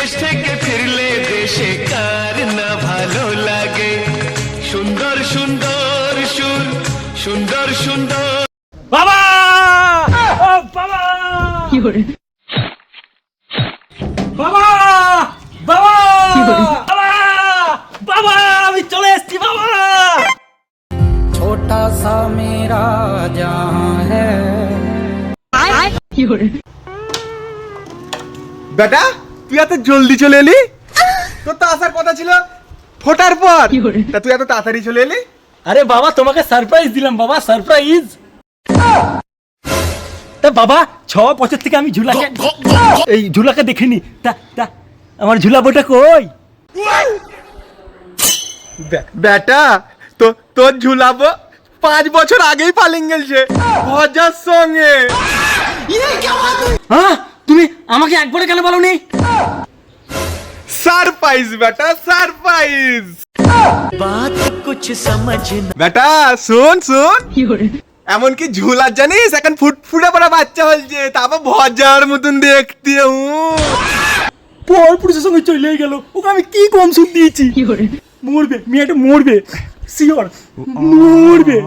বিদেশ থেকে ফিরলে দেশে কার না ভালো লাগে? সুন্দর সুন্দর সুর সুন্দর সুন্দর। বাবা! বাবা! কি করে? বাবা! বাবা! বাবা! বাবা আমি চলে এসছি বাবা! ছোটা সা মেরা জাহাঁ হ্যাঁ কি করে? বেটা? তুই এত জলদি চলে এলি? তোর তো আসার কথা ছিল ফোটার পর। তা তুই এত তাড়াতাড়ি চলে এলি? আরে বাবা তোমাকে সারপ্রাইজ দিলাম বাবা সারপ্রাইজ তা বাবা ছ বছর থেকে আমি ঝুলাকে এই ঝুলাকে দেখিনি। তা তা আমার ঝুলা বইটা কই? বেটা তো তোর ঝুলাবো পাঁচ বছর আগেই পালিং গেছে ভজার সঙ্গে। হ্যাঁ? তুমি আমাকে একবারে কেন বলো নি सरप्राइज बेटा सरप्राइज बात कुछ समझ बेटा सुन सुन. এমনকি ঝুলার জানিস? এখন ফুটফুটে পড়া বাচ্চা হলছে তারপর ভজার মতন দেখতে পর সঙ্গে চলে গেল। ওকে আমি কি কম শুন দিয়েছি? মরবে মেয়েটা মরবে। শিওর মরবে।